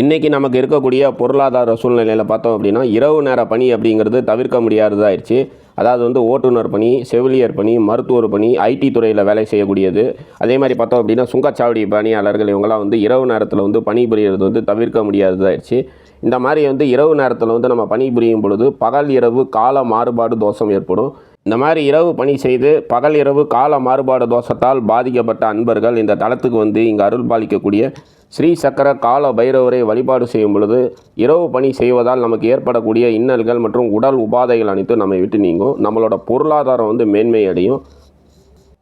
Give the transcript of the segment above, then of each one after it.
இன்றைக்கி நமக்கு இருக்கக்கூடிய பொருளாதார சூழ்நிலையில் பார்த்தோம் அப்படின்னா இரவு நேர பணி அப்படிங்கிறது தவிர்க்க முடியாததாகிடுச்சு அதாவது வந்து ஓட்டுநர் பணி செவிலியர் பணி மருத்துவர் பணி ஐடி துறையில் வேலை செய்யக்கூடியது. அதே மாதிரி பார்த்தோம் அப்படின்னா சுங்கச்சாவடி பணியாளர்கள் இவங்கெல்லாம் வந்து இரவு நேரத்தில் வந்து பணிபுரியறது வந்து தவிர்க்க முடியாததாகிடுச்சு இந்த மாதிரி வந்து இரவு நேரத்தில் வந்து நம்ம பணிபுரியும் பொழுது பகல் இரவு கால மாறுபாடு தோஷம் ஏற்படும். இந்த மாதிரி இரவு பணி செய்து பகல் இரவு கால மாறுபாடு தோஷத்தால் பாதிக்கப்பட்ட அன்பர்கள் இந்த தளத்துக்கு வந்து இங்கே அருள் பாலிக்கக்கூடிய ஸ்ரீ சக்கர கால பைரவரை வழிபாடு செய்யும் பொழுது இரவு பணி செய்வதால் நமக்கு ஏற்படக்கூடிய இன்னல்கள் மற்றும் உடல் உபாதைகள் அனைத்தும் நம்மை விட்டு நீங்கும். நம்மளோட பொருளாதாரம் வந்து மேன்மை அடையும்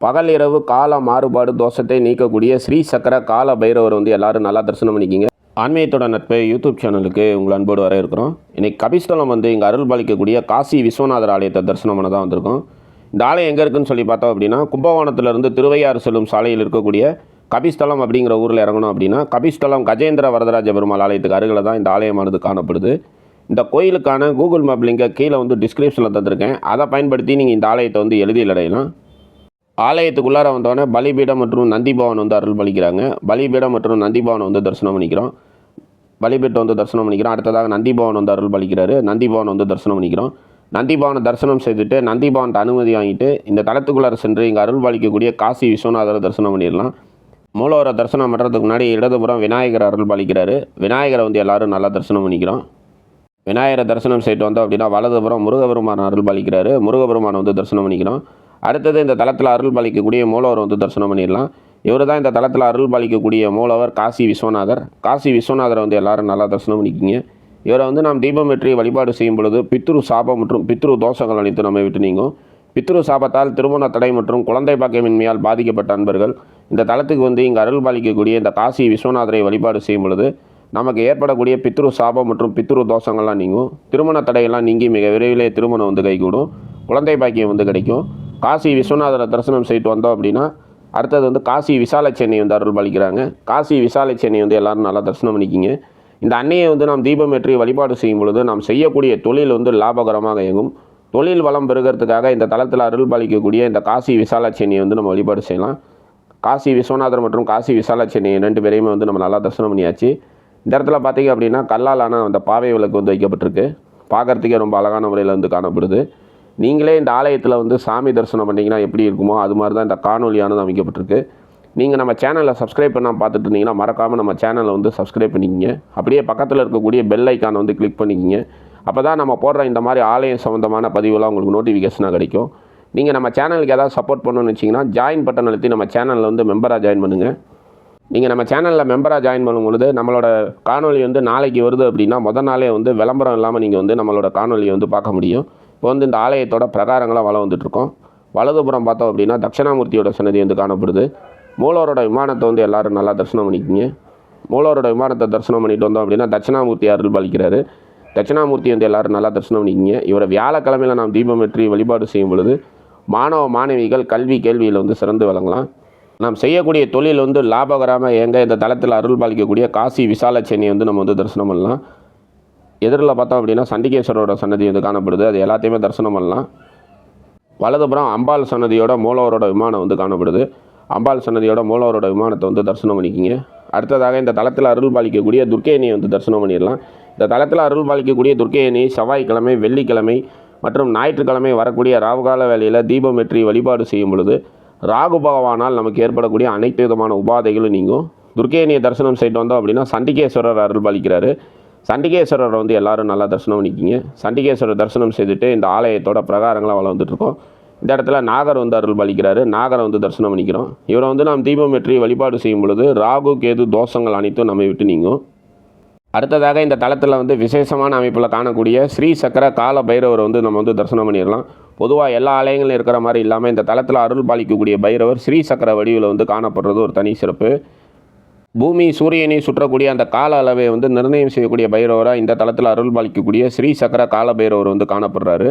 பகல் இரவு கால மாறுபாடு தோஷத்தை நீக்கக்கூடிய ஸ்ரீ சக்கர கால பைரவர் வந்து எல்லாரும் நல்லா தரிசனம் பண்ணிக்கிங்க. ஆன்மீகத்தோட நட்பு யூடியூப் சேனலுக்கு உங்கள் அன்போடு வர இருக்கிறோம் இன்றைக்கி கபிஸ்தலம் வந்து இங்கே அருள் பாலிக்கக்கூடிய காசி விஸ்வநாதர் ஆலயத்தை தரிசனம் பண்ண தான் வந்திருக்கோம். இந்த ஆலயம் எங்கே இருக்குன்னு சொல்லி பார்த்தோம் அப்படின்னா கும்பகோணத்திலிருந்து திருவையாறு செல்லும் சாலையில் இருக்கக்கூடிய கபிஸ்தலம் அப்படிங்கிற ஊரில் இறங்கணும் அப்படின்னா கபிஸ்தலம் கஜேந்திர வரதராஜ பெருமாள் ஆலயத்துக்கு அருகில் தான் இந்த ஆலயமானது காணப்படுது. இந்த கோயிலுக்கான கூகுள் மேப் லிங்கை கீழே வந்து டிஸ்கிரிப்ஷனில் தந்திருக்கேன். அதை பயன்படுத்தி நீங்கள் இந்த ஆலயத்தை வந்து எழுதியில் அடையலாம். ஆலயத்துக்குள்ளார வந்தோடனே பலிபீடம் மற்றும் நந்திபவன் வந்து அருள் பலிக்கிறாங்க பலிபீடம் மற்றும் நந்திபவன் வந்து தரிசனம் பண்ணிக்கிறோம். பலிபீட்டை வந்து தரிசனம் பண்ணிக்கிறோம். அடுத்ததாக நந்திபவன் வந்து அருள் பலிக்கிறாரு நந்திபவன் வந்து தரிசனம் பண்ணிக்கிறோம். நந்திபவனை தரிசனம் செய்துட்டு நந்திபவன்ட்ட அனுமதி வாங்கிட்டு இந்த தளத்துக்குள்ளார சென்று இங்கே அருள் பாலிக்கக்கூடிய காசி விஸ்வநாதரை தரிசனம் பண்ணிடலாம். மூலவரை தரிசனம் பண்ணுறதுக்கு முன்னாடி இடதுபுறம் விநாயகர் அருள் பாலிக்கிறாரு விநாயகரை வந்து எல்லாரும் நல்லா தரிசனம் பண்ணிக்கிறோம். விநாயகரை தரிசனம் செய்துட்டு வந்தோம் அப்படின்னா வலதுபுறம் முருகபெருமான் அருள் பாலிக்கிறாரு முருகபெருமானை வந்து தரிசனம் பண்ணிக்கிறோம். அடுத்தது இந்த தளத்தில் அருள் பாலிக்கக்கூடிய மூலவர் வந்து தரிசனம் பண்ணிடலாம். இவர் தான் இந்த தளத்தில் அருள் பாலிக்கக்கூடிய மூலவர் காசி விஸ்வநாதர். காசி விஸ்வநாதரை வந்து எல்லாரும் நல்லா தரிசனம் பண்ணிக்கிங்க. இவரை வந்து நாம் தீபம் வெற்றி வழிபாடு செய்யும் பொழுது பித்ரு சாபம் மற்றும் பித்ரு தோஷங்கள் அனைத்து நம்மை விட்டு நீங்கும். பித்ரு சாபத்தால் திருமண தடை மற்றும் குழந்தை பாக்கியமின்மையால் பாதிக்கப்பட்ட அன்பர்கள். இந்த தளத்துக்கு வந்து இங்கே அருள் பாலிக்கக்கூடிய இந்த காசி விஸ்வநாதரை வழிபாடு செய்யும் பொழுது நமக்கு ஏற்படக்கூடிய பித்ரு சாபம் மற்றும் பித்ரு தோஷங்கள்லாம் நீங்கும். திருமண தடையெல்லாம் நீங்கி மிக விரைவிலே திருமணம் வந்து கைகூடும். குழந்தை பாக்கியம் வந்து கிடைக்கும். காசி விஸ்வநாதரை தரிசனம் செய்துட்டு வந்தோம் அப்படின்னா அடுத்தது வந்து காசி விசால சென்னை வந்து அருள் பாலிக்கிறாங்க காசி விசால சென்னை வந்து எல்லாரும் நல்லா தரிசனம் பண்ணிக்கிங்க. இந்த அன்னையை வந்து நாம் தீபம் ஏற்றி வழிபாடு செய்யும் பொழுது நாம் செய்யக்கூடிய தொழில் வந்து லாபகரமாக இயங்கும். தொழில் வளம் பெறுகிறதுக்காக இந்த தளத்தில் அருள் பாலிக்கக்கூடிய இந்த காசி விசால சென்னையை வந்து நம்ம வழிபாடு செய்யலாம். காசி விஸ்வநாதர் மற்றும் காசி விசால சென்னை ரெண்டு பேரையுமே வந்து நம்ம நல்லா தரிசனம் பண்ணியாச்சு. இந்த இடத்துல பார்த்தீங்க அப்படின்னா கல்லாலான அந்த பாவை விளக்கு வந்து வைக்கப்பட்டிருக்கு. பார்க்கறதுக்கே ரொம்ப அழகான முறையில் வந்து காணப்படுது. நீங்களே இந்த ஆலயத்தில் வந்து சாமி தரிசனம் பண்ணிங்கன்னா எப்படி இருக்குமோ அது மாதிரி தான் இந்த காணொலியானது அமைக்கப்பட்டிருக்கு. நீங்கள் நம்ம சேனலை சப்ஸ்கிரைப் பண்ணால் பார்த்துட்டு இருந்தீங்கன்னா மறக்காமல் நம்ம சேனலை வந்து சப்ஸ்கிரைப் பண்ணிக்கிங்க. அப்படியே பக்கத்தில் இருக்கக்கூடிய பெல் ஐக்கானை வந்து கிளிக் பண்ணிக்கிங்க. அப்போ தான் நம்ம போடுற இந்த மாதிரி ஆலயம் சம்மந்தமான பதிவுலாம் உங்களுக்கு நோட்டிஃபிகேஷனாக கிடைக்கும். நீங்கள் நம்ம சேனலுக்கு ஏதாவது சப்போர்ட் பண்ணணும்னு வச்சிங்கன்னா ஜாயின் பட்டன் அழுத்தி நம்ம சேனலில் வந்து மெம்பராக ஜாயின் பண்ணுங்கள் நீங்கள் நம்ம சேனலில் மெம்பராக ஜாயின் பண்ணும் பொழுது நம்மளோட காணொலி வந்து நாளைக்கு வருது அப்படின்னா முத நாளே வந்து விளம்பரம் இல்லாமல் நீங்கள் வந்து நம்மளோட காணொலியை வந்து பார்க்க முடியும். இப்போ வந்து இந்த ஆலயத்தோட பிரகாரங்களாக வளம் வந்துட்ருக்கோம் வலதுபுறம் பார்த்தோம் அப்படின்னா தட்சிணாமூர்த்தியோட சன்னதி வந்து காணப்படுது. மூலவரோட விமானத்தை வந்து எல்லாரும் நல்லா தரிசனம் பண்ணிக்கிங்க. மூலவரோட விமானத்தை தரிசனம் பண்ணிட்டு வந்தோம் அப்படின்னா தட்சிணாமூர்த்தி அருள் பாலிக்கிறாரு. தட்சிணாமூர்த்தி வந்து எல்லாரும் நல்லா தரிசனம் பண்ணிக்கிங்க. இவரை வியாழக்கிழமையில் நாம் தீபம் ஏற்றி வழிபாடு செய்யும் பொழுது மாணவ மாணவிகள் கல்வி கேள்வியில் வந்து சிறந்து விளங்கலாம். நாம் செய்யக்கூடிய தொழில் வந்து லாபகரமாக எங்கே இந்த தளத்தில் அருள் பாலிக்கக்கூடிய காசி விசால சென்னை வந்து நம்ம வந்து தரிசனம் பண்ணலாம். எதிரில் பார்த்தோம் அப்படின்னா சண்டிகேஸ்வரோட சன்னதி வந்து காணப்படுது. அது எல்லாத்தையுமே தரிசனம் பண்ணலாம். வலதுபுறம் அம்பாள் சன்னதியோட மூலவரோட விமானம் வந்து காணப்படுது. அம்பாள் சன்னதியோட மூலவரோட விமானத்தை வந்து தரிசனம் பண்ணிக்கிங்க. அடுத்ததாக இந்த தளத்தில் அருள் பாலிக்கக்கூடிய துர்க்கையணியை வந்து தரிசனம் பண்ணிடலாம். இந்த தளத்தில் அருள் பாலிக்கக்கூடிய துர்க்கையணி செவ்வாய்க்கிழமை வெள்ளிக்கிழமை மற்றும் ஞாயிற்றுக்கிழமை வரக்கூடிய ராவுகால வேலையில் தீபம் வெற்றி வழிபாடு செய்யும் பொழுது ராகு பகவானால் நமக்கு ஏற்படக்கூடிய அனைத்து விதமான உபாதைகளும் நீங்கும். துர்க்கையணியை தரிசனம் செய்துட்டு வந்தோம் அப்படின்னா சண்டிகேஸ்வரர் அருள் பாலிக்கிறாரு. சண்டிகேஸ்வரரை வந்து எல்லோரும் நல்லா தரிசனம் பண்ணிக்கிங்க. சண்டிகேஸ்வரர் தரிசனம் செய்துட்டு இந்த ஆலயத்தோட பிரகாரங்களாக வளர்ந்துட்டுருக்கோம் இந்த இடத்துல நாகர் வந்து அருள் பலிக்கிறாரு நாகரை வந்து தரிசனம் பண்ணிக்கிறோம். இவரை வந்து நாம் தீபம் வெற்றி வழிபாடு செய்யும் பொழுது ராகு கேது தோஷங்கள் அனைத்தும் நம்மை விட்டு நீங்கும். அடுத்ததாக இந்த தளத்தில் வந்து விசேஷமான அமைப்பில் காணக்கூடிய ஸ்ரீ சக்கர கால பைரவரை வந்து நம்ம வந்து தரிசனம் பண்ணிடலாம். பொதுவாக எல்லா ஆலயங்களும் இருக்கிற மாதிரி இல்லாமல் இந்த தளத்தில் அருள் பாலிக்கக்கூடிய பைரவர் ஸ்ரீ சக்கர வடிவில் வந்து காணப்படுறது ஒரு தனி சிறப்பு. பூமி சூரியனை சுற்றக்கூடிய அந்த கால அளவை வந்து நிர்ணயம் செய்யக்கூடிய பைரவராக இந்த தளத்தில் அருள் பாலிக்கக்கூடிய ஸ்ரீ சக்கர கால பைரவர் வந்து காணப்படுறாரு.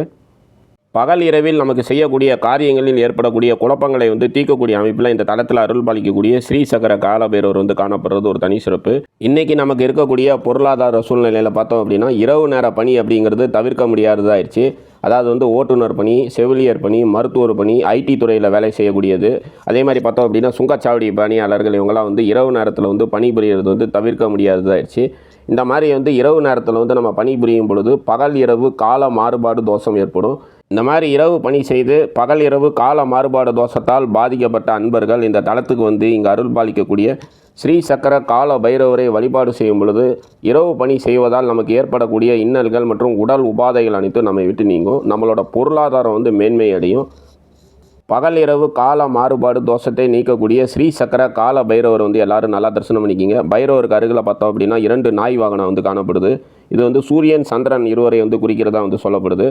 பகல் இரவில் நமக்கு செய்யக்கூடிய காரியங்களில் ஏற்படக்கூடிய குழப்பங்களை வந்து தீர்க்கக்கூடிய அமைப்பில் இந்த தளத்தில் அருள் பாலிக்கக்கூடிய ஸ்ரீ சக்கர கால வந்து காணப்படுறது ஒரு தனி சிறப்பு. இன்றைக்கி நமக்கு இருக்கக்கூடிய பொருளாதார சூழ்நிலையில் பார்த்தோம் அப்படின்னா இரவு நேர பணி அப்படிங்கிறது தவிர்க்க முடியாததாகிடுச்சு அதாவது வந்து ஓட்டுநர் பணி செவிலியர் பணி மருத்துவர் பணி ஐடி துறையில் வேலை செய்யக்கூடியது. அதே மாதிரி பார்த்தோம் அப்படின்னா சுங்கச்சாவடி பணியாளர்கள் இவங்கெல்லாம் வந்து இரவு நேரத்தில் வந்து பணிபுரியறது வந்து தவிர்க்க முடியாததாகிடுச்சு இந்த மாதிரி வந்து இரவு நேரத்தில் வந்து நம்ம பணி புரியும் பொழுது பகல் இரவு கால மாறுபாடு தோஷம் ஏற்படும். இந்த மாதிரி இரவு பணி செய்து பகல் இரவு கால மாறுபாடு தோஷத்தால் பாதிக்கப்பட்ட அன்பர்கள் இந்த தளத்துக்கு வந்து இங்கு அருள் பாலிக்கக்கூடிய ஸ்ரீ சக்கர கால பைரவரை வழிபாடு செய்யும் பொழுது இரவு பணி செய்வதால் நமக்கு ஏற்படக்கூடிய இன்னல்கள் மற்றும் உடல் உபாதைகள் அனைத்தும் நம்மை விட்டு நீங்கும். நம்மளோட பொருளாதாரம் வந்து மேன்மை அடையும். பகல் இரவு கால மாறுபாடு தோஷத்தை நீக்கக்கூடிய ஸ்ரீ சக்கர கால பைரவர் வந்து எல்லாரும் நல்லா தரிசனம் பண்ணிக்கிங்க. பைரவருக்கு அருகில் பார்த்தோம் அப்படின்னா இரண்டு நாய் வாகனம் வந்து காணப்படுது. இது வந்து சூரியன் சந்திரன் இருவரை வந்து குறிக்கிறதா வந்து சொல்லப்படுது.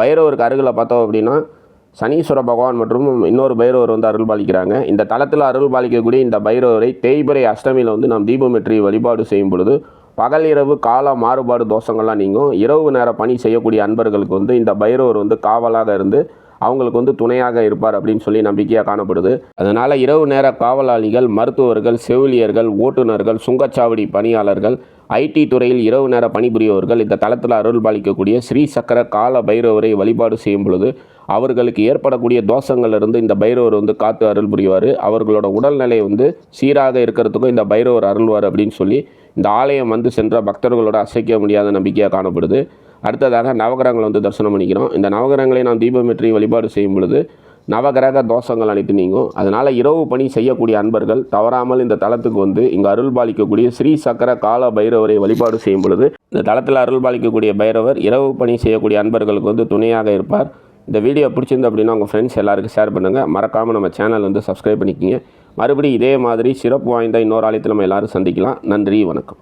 பைரவருக்கு அருகில் பார்த்தோம் அப்படின்னா சனீஸ்வர பகவான் மற்றும் இன்னொரு பைரவர் வந்து அருள் பாலிக்கிறாங்க. இந்த தளத்தில் அருள் பாலிக்கக்கூடிய இந்த பைரவரை தேய்பிரை அஷ்டமியில் வந்து நாம் தீபமெற்றி வழிபாடு செய்யும் பொழுது பகல் இரவு கால மாறுபாடு தோஷங்கள்லாம் நீங்கும். இரவு நேர பணி செய்யக்கூடிய அன்பர்களுக்கு வந்து இந்த பைரவர் வந்து காவலாக இருந்து அவங்களுக்கு வந்து துணையாக இருப்பார் அப்படின்னு சொல்லி நம்பிக்கையாக காணப்படுது. அதனால் இரவு நேர காவலாளிகள் மருத்துவர்கள் செவிலியர்கள் ஓட்டுநர்கள் சுங்கச்சாவடி பணியாளர்கள் ஐடி துறையில் இரவு நேர பணிபுரியவர்கள் இந்த தளத்தில் அருள் பாலிக்கக்கூடிய ஸ்ரீ சக்கர கால பைரவரை வழிபாடு செய்யும் பொழுது அவர்களுக்கு ஏற்படக்கூடிய தோஷங்கள்லேருந்து இந்த பைரவர் வந்து காத்து அருள் புரிவார். அவர்களோட உடல்நிலை வந்து சீராக இருக்கிறதுக்கும் இந்த பைரவர் அருள்வார் அப்படின்னு சொல்லி இந்த ஆலயம் வந்து சென்ற பக்தர்களோட அசைக்க முடியாத நம்பிக்கையாக காணப்படுது. அடுத்ததாக நவகிரகங்களை வந்து தரிசனம் பண்ணிக்கிறோம். இந்த நவகிரகங்களை நாம் தீபமேற்றி வழிபாடு செய்யும் பொழுது நவகிரக தோஷங்கள் அனைத்து நீங்கும். அதனால் இரவு பணி செய்யக்கூடிய அன்பர்கள் தவறாமல் இந்த தளத்துக்கு வந்து இங்கே அருள் பாலிக்கக்கூடிய ஸ்ரீ சக்கர கால பைரவரை வழிபாடு செய்யும் பொழுது இந்த தளத்தில் அருள் பாலிக்கக்கூடிய பைரவர் இரவு பணி செய்யக்கூடிய அன்பர்களுக்கு வந்து துணையாக இருப்பார். இந்த வீடியோ பிடிச்சிருந்து அப்படின்னா உங்கள் ஃப்ரெண்ட்ஸ் எல்லாருக்கும் ஷேர் பண்ணுங்கள் மறக்காமல் நம்ம சேனல் வந்து சப்ஸ்கிரைப் பண்ணிக்கிங்க. மறுபடியும் இதே மாதிரி சிறப்பு வாய்ந்த இன்னொரு ஆலயத்தில் நம்ம எல்லாரும் சந்திக்கலாம். நன்றி வணக்கம்.